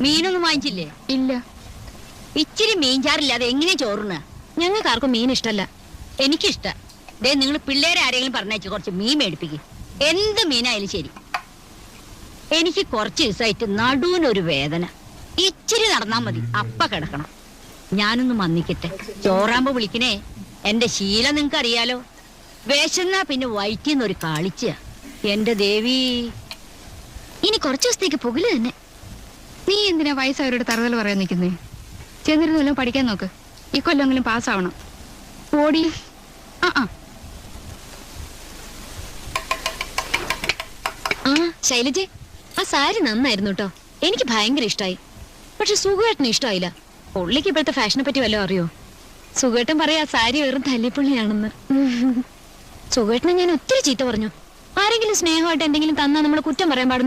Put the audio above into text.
മീനൊന്നും വാങ്ങിച്ചില്ലേ? ഇല്ല. ഇച്ചിരി മീൻചാറില്ലാതെ എങ്ങനെ ചോറുന്ന ഞങ്ങൾക്ക് ആർക്കും മീൻ ഇഷ്ടല്ല. എനിക്കിഷ്ട. ദേ നിങ്ങൾ പിള്ളേരെ ആരെങ്കിലും പറഞ്ഞയച്ച് കുറച്ച് മീൻ മേടിപ്പിക്കും. എന്ത് മീനായാലും ശരി. എനിക്ക് കുറച്ച് ദിവസമായിട്ട് നടുവിനൊരു വേദന. ഇച്ചിരി നടന്നാ മതി. അപ്പ കിടക്കണം. ഞാനൊന്ന് മന്നിക്കട്ടെ. ചോറാമ്പ് വിളിക്കണേ. എന്റെ ശീലം നിങ്ങക്ക് അറിയാലോ. വേഷന്നാ പിന്നെ വയറ്റിന്നൊരു കാളിച്ച. എന്റെ ദേവി. ഇനി കുറച്ചു ദിവസത്തേക്ക് പുകൽ തന്നെ. നീ എന്തിനാ വയസ്സായവരോട് തറുതൽ പറയാൻ നിൽക്കുന്നേ? ചെന്നിരുന്ന് വല്ലതും പഠിക്കാൻ നോക്ക്. ഈ കൊല്ലെങ്കിലും പാസ്സാവണം ഓടി. ആ ആ. ആ ശൈലജെ ആ സാരി നന്നായിരുന്നു കേട്ടോ എനിക്ക് ഭയങ്കര ഇഷ്ടമായി പക്ഷെ സുഖേട്ടന് ഇഷ്ടമായില്ല പുള്ളിക്ക് ഇപ്പോഴത്തെ ഫാഷനെ പറ്റി വല്ലതും അറിയോ? സുഖേട്ടൻ പറയാ സാരി വെറും തല്ലിപ്പുള്ളിയാണെന്ന്. സുഖേട്ടനെ ഞാൻ ഒത്തിരി ചീത്ത പറഞ്ഞു. ആരെങ്കിലും സ്നേഹമായിട്ട് എന്തെങ്കിലും തന്നാ നമ്മൾ കുറ്റം പറയാൻ പാടുന്നു